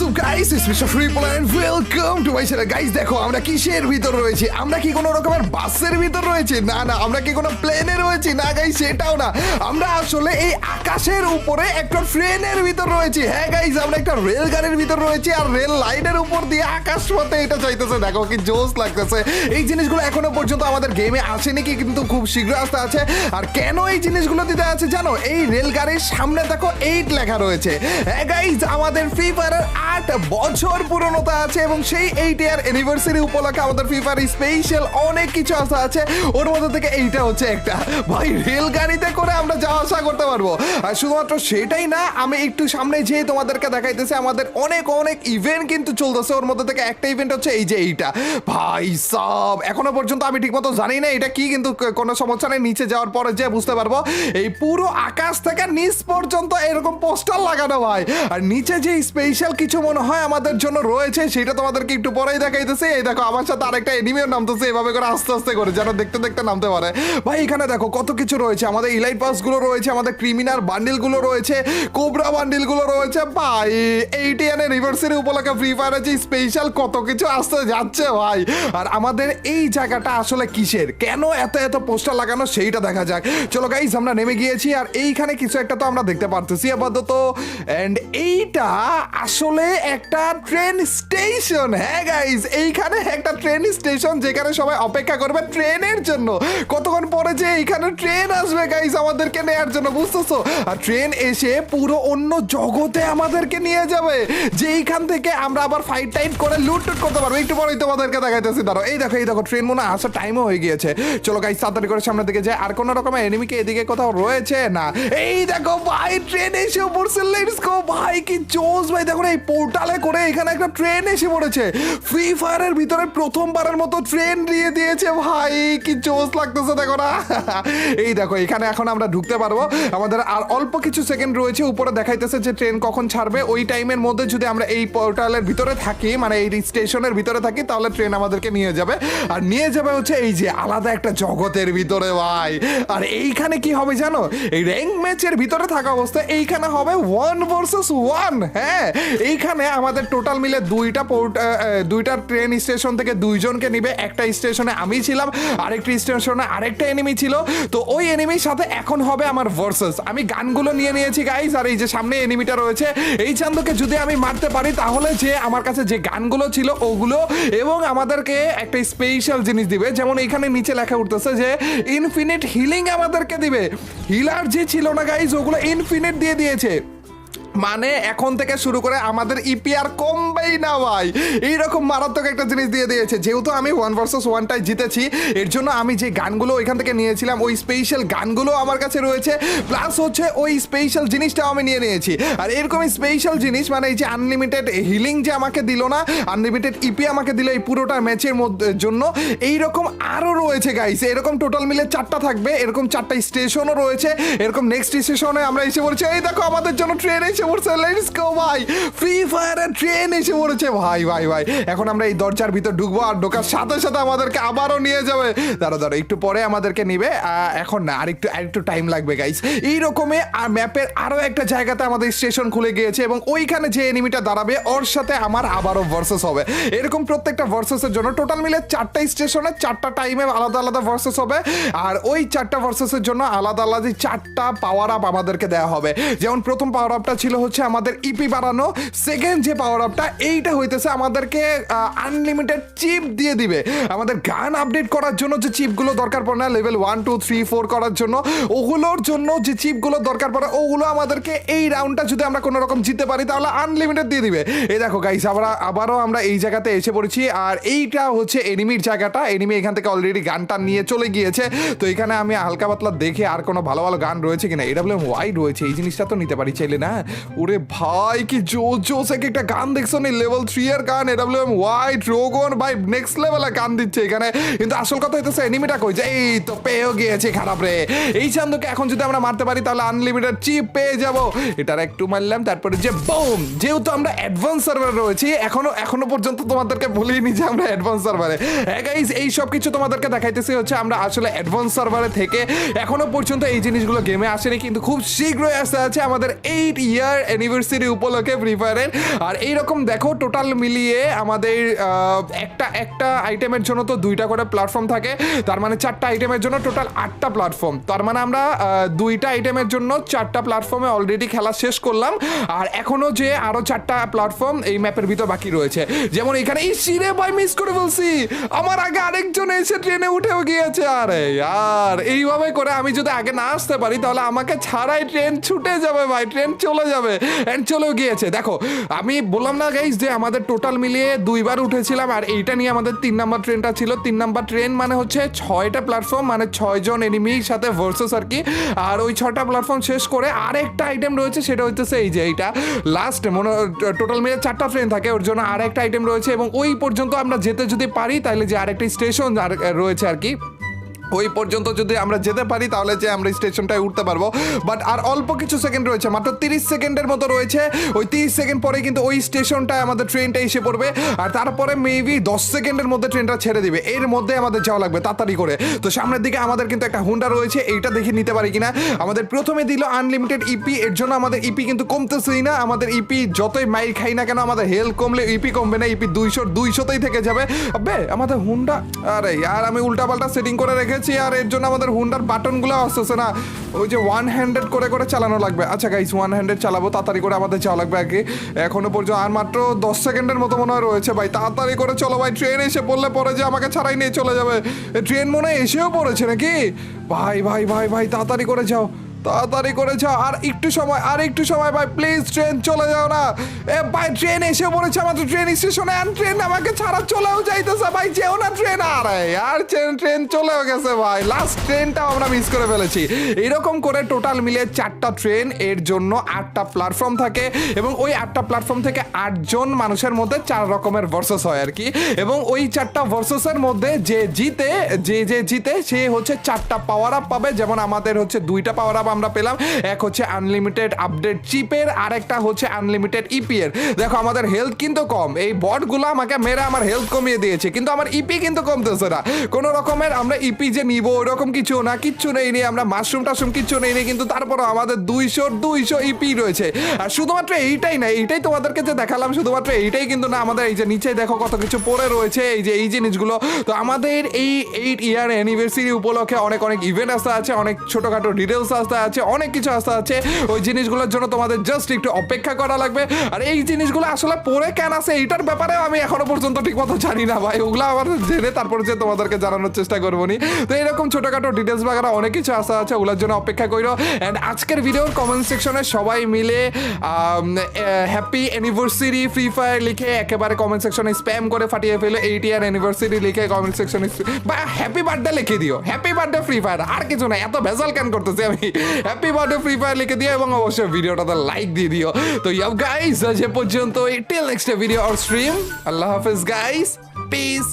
Guys এই হ্যাঁ guys rail গাড়ির রেল এখনও পর্যন্ত আমাদের গেমে আসেনি কি, কিন্তু খুব শীঘ্র আসতে আছে। আর কেন এই জিনিসগুলো দিতে আছে জানো? এই রেলগাড়ির সামনে দেখো এইট লেখা রয়েছে। হ্যাঁ গাইজ আমাদের ফ্রি আট বছর পুরনোতা আছে এবং সেই এইট ইয়ার অ্যানিভার্সারি উপলক্ষে আমাদের ফ্রি ফায়ার স্পেশাল অনেক কিছু আসা আছে। ওর মধ্যে থেকে এইটা হচ্ছে একটা। ভাই, রেলগাড়িতে করে আমরা যাওয়া আসা করতে পারব। আর শুধুমাত্র সেটাই না, আমি একটু সামনে যেয়ে তোমাদেরকে দেখাইতেছে, আমাদের অনেক অনেক ইভেন্ট কিন্তু চলতেছে। ওর মধ্যে থেকে একটা ইভেন্ট হচ্ছে এই যে এইটা। ভাই, সব। এখনও পর্যন্ত আমি ঠিকমতো জানি না এটা কি, কিন্তু কোনো সমস্যা নেই। নিচে যাওয়ার পরে যে বুঝতে পারব। এই পুরো আকাশ থেকে নিচ পর্যন্ত এরকম পোস্টার লাগানো, ভাই। আর নিচে যে স্পেশাল কিছু মনে হয় আমাদের জন্য রয়েছে? সেটা তোমাদেরকে একটু পরেই দেখাইতেছে। এই দেখো, আমার সাথে আরেকটা এনিমিও নামতেছে, এভাবে করে আস্তে আস্তে করে, যেন দেখতে দেখতে নামতে পারে। ভাই, এখানে দেখো, কত কিছু রয়েছে। আমাদের ইলাইট পাসগুলো রয়েছে, আমাদের ক্রিমিনাল বান্ডিলগুলো রয়েছে কোবরা বান্ডিলগুলো রয়েছে। ভাই এইটি অ্যানিভার্সারি উপলক্ষে ফ্রি ফায়ার আছে স্পেশাল কত কিছু আসতে যাচ্ছে, ভাই। আর আমাদের এই জায়গাটা আসলে কিসের? কেন এত এত পোস্টার লাগানো? সেইটা দেখা যাক। চলো গাইজ আমরা নেমে গিয়েছি, আর এইখানে কিছু একটা তো আমরা দেখতে পারতেছি আপাতত। এন্ড এইটা আসলে একটা ট্রেন স্টেশন। হ্যাঁ গাইজ এইখানে একটা ট্রেন স্টেশন যেখানে সবাই অপেক্ষা করবে ট্রেনের জন্য। কতক্ষণ পরে যে এইখানে ট্রেন আসবে গাইজ আমাদেরকে নেয়ার জন্য, বুঝতেছো? আর ট্রেন এসে পুরো অন্য জগতে আমাদেরকে নিয়ে যাবে। যে এইখান থেকে আমরা আবার ফাইট টাইট করে লুট টুট করতে পারব। একটু পরেই তোমাদেরকে দেখাইতেছি দাঁড়ো এই দেখো এই দেখো, ট্রেন মনে আসার টাইমও হয়ে গিয়েছে। চলো গাইজ তাড়াতাড়ি করে সামনের দিকে যায় আর কোনো রকমের এনিমিকে এদিকে কোথাও রয়েছে? না। এই দেখো, ভাই, ট্রেন এসে পড়ছে লেটস গো ভাই, কি জোস ভাই। দেখো এই পোর্টালে করে এখানে একটা ট্রেন এসে পড়েছে। ফ্রি ফায়ারের ভিতরে প্রথমবারের মতো ট্রেন দিয়ে দিয়েছে। ভাই, কি জোস লাগতেছে, দেখো না। এই দেখো, এখানে এখন আমরা ঢুকতে পারব। আমাদের আর অল্প কিছু সেকেন্ড রয়েছে, উপরে দেখাইতেছে যে ট্রেন কখন ছাড়বে। ওই টাইমের মধ্যে যদি আমরা এই পোর্টালের ভিতরে থাকি মানে এই স্টেশনের ভিতরে থাকি, তাহলে ট্রেন আমাদেরকে নিয়ে যাবে। আর নিয়ে যাবে হচ্ছে এই যে আলাদা একটা জগতের ভিতরে, ভাই। আর এইখানে কি হবে জানো? এই র্যাঙ্ক ম্যাচের ভিতরে থাকা অবস্থায় এইখানে হবে ওয়ান ভার্সেস ওয়ান হ্যাঁ? এইখানে আমাদের টোটাল মিলে দুইটা দুইটা ট্রেন স্টেশন থেকে দুইজনকে নিবে। একটা স্টেশনে আমি ছিলাম, আরেকটা স্টেশনে আরেকটা এনিমি ছিল। তো ওই এনিমির সাথে এখন হবে আমার ভার্সেস আমি গানগুলো নিয়ে নিয়েছি গাইজ আর এই যে সামনে এনিমিটা রয়েছে, এই চান্দকে যদি আমি মারতে পারি, তাহলে যে আমার কাছে যে গানগুলো ছিল ওগুলো, এবং আমাদেরকে একটা স্পেশাল জিনিস দিবে। যেমন এখানে নিচে লেখা উঠতেছে যে ইনফিনিট হিলিং আমাদেরকে দিবে। হিলার যে ছিল না গাইজ ওগুলো ইনফিনিট দিয়ে দিয়েছে। মানে এখন থেকে শুরু করে আমাদের ইপিআর কমবেই না ভাই। এইরকম মারাত্মক একটা জিনিস দিয়ে দিয়েছে। যেহেতু আমি ওয়ান ভার্সেস ওয়ানটাই জিতেছি, এর জন্য আমি যে গানগুলো ওইখান থেকে নিয়েছিলাম, ওই স্পেশাল গানগুলো আমার কাছে রয়েছে। প্লাস হচ্ছে ওই স্পেশাল জিনিসটাও আমি নিয়ে নিয়েছি। আর এরকম স্পেশাল জিনিস মানে এই যে আনলিমিটেড হিলিং যে আমাকে দিল না আনলিমিটেড ইপি আমাকে দিল এই পুরোটা ম্যাচের মধ্যে জন্য, এইরকম আরও রয়েছে গাইস এরকম টোটাল মিলে চারটা থাকবে, এরকম চারটা স্টেশনও রয়েছে। এরকম নেক্সট স্টেশনে আমরা এসে বলছি, এই দেখো, আমাদের জন্য ট্রেন এসে পড়ছে লেটস গো ভাই। ফ্রি ফায়ারের ট্রেন এসে পড়েছে। ভাই ভাই ভাই, এখন আমরা এই দরজার ভিতর ঢুকবো আর ঢোকার সাথে সাথে আমাদেরকে আবারও নিয়ে যাবে। দাঁড়া দাঁড়া একটু পরে আমাদেরকে নিবে। এখন না আরেকটু আরেকটু টাইম লাগবে গাইস এই রকমে আর ম্যাপের আরও একটা জায়গাতে আমাদের স্টেশন খুলে গিয়েছে এবং ওইখানে যে এনিমিটা দাঁড়াবে, ওর সাথে আমার আবারও ভার্সেস হবে। এরকম প্রত্যেকটা ভার্সেসের জন্য টোটাল মিলে চারটা স্টেশনে চারটা টাইমে আলাদা আলাদা ভার্সেস হবে। আর ওই চারটা ভার্সেসের জন্য আলাদা আলাদা চারটা পাওয়ার আপ আমাদেরকে দেওয়া হবে। যেমন প্রথম পাওয়ার আপটা ছিল হচ্ছে আমাদের ইপি বাড়ানো। সেকেন্ড যে পাওয়ার আপটা এইটা হইতেছে আমাদেরকে আনলিমিটেড চিপ দিয়ে দিবে। আমাদের গান আপডেট করার জন্য যে চিপগুলো দরকার পড়ে না level one two three four করার জন্য, ওগুলোর জন্য যে চিপগুলো দরকার পড়ে, ওগুলো আমাদেরকে এই রাউন্ডটা যদি আমরা কোনো রকম জিততে পারি, তাহলে আনলিমিটেড দিয়ে দিবে। এই দেখো গাইস আমরা আবারও আমরা এই জায়গাতে এসে পড়েছি, আর এইটা হচ্ছে এনিমির জায়গাটা। এনিমি এখান থেকে অলরেডি গানটা নিয়ে চলে গিয়েছে। তো এখানে আমি হালকা পাতলা দেখে আর কোনো ভালো ভালো গান রয়েছে কিনা? এডাব্লিউ ওয়াইড রয়েছে, এই জিনিসটা তো নিতে পারি চাইলে না? ওরে ভাই, কি জোস জোস এক একটা গান দেখছ নি? লেভেল থ্রি এর গান এডাব্লিউ এম ওয়াইড রোগন ভাই নেক্সট লেভেলে গান দিচ্ছে এখানে। কিন্তু আসল কথা হইতেছে এনিমিটা কই? যে এই তো পেয়েও গিয়েছে, খারাপ রে। এই চান্দকে এখন যদি আমরা মারতে পারি, তাহলে আনলিমিটেড চিপ পেয়ে যাব। এটার একটু মারলাম, তারপরে যে বুম যেহেতু আমরা অ্যাডভান্স সার্ভারে রয়েছি, এখনও এখনও পর্যন্ত তোমাদেরকে বলিনি যে আমরা অ্যাডভান্স সার্ভারে হ্যাঁ গাইস এই সব কিছু তোমাদেরকে দেখাইতেছি হচ্ছে, আমরা আসলে অ্যাডভান্স সার্ভারে থেকে এখনও পর্যন্ত এই জিনিসগুলো গেমে আসেনি, কিন্তু খুব শীঘ্রই আসতে আছে আমাদের এইট ইয়ার ইয়ার অ্যানিভার্সারি উপলক্ষে ফ্রি ফায়ারের আর এইরকম দেখো টোটাল মিলিয়ে আমাদের একটা একটা আইটেমের জন্য তো দুইটা করে প্ল্যাটফর্ম থাকে। তার মানে চারটা আইটেমের জন্য টোটাল আটটা প্ল্যাটফর্ম তার মানে আমরা দুইটা আইটেমের জন্য চারটা প্ল্যাটফর্মে অলরেডি খেলা শেষ করলাম। আর এখনও যে আরও চারটা প্ল্যাটফর্ম এই ম্যাপের ভিতর বাকি রয়েছে। যেমন এখানে, এই সিরে ভাই মিস করে বলছি। আমার আগে আরেকজন এসে ট্রেনে উঠেও গিয়েছে। আরে আর এইভাবে করে আমি যদি আগে না আসতে পারি, তাহলে আমাকে ছাড়াই ট্রেন ছুটে যাবে ভাই ট্রেন চলে যাবে। এন্ড চলেও গিয়েছে। দেখো, আমি বললাম না গাইজ যে আমাদের টোটাল মিলিয়ে দুইবার উঠেছিলাম, আর এইটা নিয়ে আমাদের তিন নাম্বার ট্রেনটা ছিল। তিন নাম্বার ট্রেন মানে হচ্ছে ছয়টা প্ল্যাটফর্ম মানে ছয়জন এনিমির সাথে ভার্সেস আর কি। আর ওই ছটা প্ল্যাটফর্ম শেষ করে আরেকটা আইটেম রয়েছে, সেটা হচ্ছে এই যে এইটা। লাস্ট মনে টোটাল মিলে চারটা ট্রেন থাকে, ওর জন্য আরেকটা আইটেম রয়েছে। এবং ওই পর্যন্ত আমরা যেতে যদি পারি তাহলে যে আরেকটা স্টেশন রয়েছে আর কি। ওই পর্যন্ত যদি আমরা যেতে পারি, তাহলে যে আমরা স্টেশনটায় উঠতে পারব। বাট আর অল্প কিছু সেকেন্ড রয়েছে, মাত্র তিরিশ সেকেন্ডের মতো রয়েছে। ওই তিরিশ সেকেন্ড পরে কিন্তু ওই স্টেশনটায় আমাদের ট্রেনটা এসে পড়বে, আর তারপরে মেবি দশ সেকেন্ডের মধ্যে ট্রেনটা ছেড়ে দিবে। এর মধ্যে আমাদের যাওয়া লাগবে তাড়াতাড়ি করে। তো সামনের দিকে আমাদের কিন্তু একটা হুন্ডা রয়েছে, এইটা দেখে নিতে পারি কিনা। আমাদের প্রথমে দিল আনলিমিটেড ইপি এর জন্য আমাদের ইপি কিন্তু কমতেছেই না। আমাদের ইপি যতই মাইল খাই না কেন, আমাদের হেলথ কমলে ইপি কমবে না। ইপি দুইশো, দুইশোতেই থেকে যাবে। আবে আমাদের হুন্ডা, আরে, আর আমি উল্টাপাল্টা সেটিং করে রেখেছি। আর এর জন্য আমাদের হুন্ডার বাটনগুলো আসতেছে না। ওই যে ওয়ান হ্যান্ডেড করে করে চালানো লাগবে। আচ্ছা গাইস ওয়ান হ্যান্ডেড চালাবো, তাড়াতাড়ি করে আমাদের যাওয়া লাগবে আগে। এখনও পর্যন্ত আর মাত্র দশ সেকেন্ডের মতো মনে হয় রয়েছে ভাই। তাড়াতাড়ি করে চলো ভাই ট্রেন এসে পড়লে পরে যে আমাকে ছাড়াই নিয়ে চলে যাবে। ট্রেন মনে এসেও পড়েছে নাকি? ভাই ভাই ভাই ভাই, তাড়াতাড়ি করে যাও। তাড়াতাড়ি করে যাও, আর একটু সময়, আর একটু সময় ভাই প্লিজ ট্রেন চলে যাও না। এ ভাই ট্রেন এসে পড়েছে আমাদের ট্রেন স্টেশনে আর ট্রেন আমাকে ছাড়া চলেও যাইতেছে ভাই, যেও না ট্রেন আরে, আর ট্রেন ট্রেন চলেও গেছে ভাই লাস্ট ট্রেনটাও আমরা মিস করে ফেলেছি। এরকম করে টোটাল মিলে চারটা ট্রেন এর জন্য আটটা প্ল্যাটফর্ম থাকে, এবং ওই আটটা প্ল্যাটফর্ম থেকে আটজন মানুষের মধ্যে চার রকমের ভার্সেস হয় আর কি। এবং ওই চারটা ভার্সেসের মধ্যে যে জিতে, যে যে জিতে, সে হচ্ছে চারটা পাওয়ার আপ পাবে, যেমন আমাদের হচ্ছে দুইটা পাওয়ার আপ আমরা পেলাম। এক হচ্ছে আনলিমিটেড আপডেট চিপের আর একটা হচ্ছে আনলিমিটেড ইপি এর। দেখো, আমাদের হেলথ কিন্তু কম। এই বটগুলো আমাকে মেরে আমার হেলথ কমিয়ে দিয়েছে, কিন্তু আমার ইপি কিন্তু কমতেছে না। কোনো রকমের আমরা ইপি যে নিব, ওরকম কিছু না, কিচ্ছু নেই নি আমরা মাশরুম টাশরুম কিচ্ছু নেই নি কিন্তু তারপরও আমাদের দুইশো দুইশো ইপি রয়েছে। আর শুধুমাত্র এইটাই না, এইটাই তোমাদেরকে যে দেখালাম, শুধুমাত্র এইটাই কিন্তু না, আমাদের এই যে নিচে দেখো কত কিছু পড়ে রয়েছে, এই যে এই জিনিসগুলো। তো আমাদের এই এইট ইয়ার অ্যানিভার্সারি উপলক্ষে অনেক অনেক ইভেন্ট আসতে আছে, অনেক ছোটখাটো ডিটেলস আসতে আছে, অনেক কিছু আসতে আছে। ওই জিনিসগুলোর জন্য তোমাদের জাস্ট একটু অপেক্ষা করা লাগবে। আর এই জিনিসগুলো আসলে পরে কেন আছে এইটার ব্যাপারে আমি এখনও পর্যন্ত ঠিক মতো জানি না ভাই। ওগুলো আমার জেনে তারপরে যে তোমাদেরকে জানানোর চেষ্টা করব নি। তো এরকম ছোটখাটো ডিটেলস বাগারা অনেক কিছু আসা আছে, ওগুলোর জন্য অপেক্ষা করো অ্যান্ড আজকের ভিডিওর কমেন্ট সেকশনে সবাই মিলে হ্যাপি অ্যানিভার্সারি ফ্রি ফায়ার লিখে একেবারে কমেন্ট সেকশনে স্প্যাম করে ফাটিয়ে ফেলো। এইট ইয়ার অ্যানিভার্সারি লিখে কমেন্ট সেকশনে বা হ্যাপি বার্থডে লিখে দিও। হ্যাপি বার্থডে ফ্রি ফায়ার আর কিছু না, এত ভেজাল কেন করতেছি আমি? হ্যাপি বার্থডে ফ্রি ফায়ার লিখে দিও এবং অবশ্যই ভিডিওটাতে লাইক দিয়ে দিও। তো ইয়াব গাইস আজ এ পর্যন্ত till next video or stream আল্লাহ হাফেজ গাইস পিস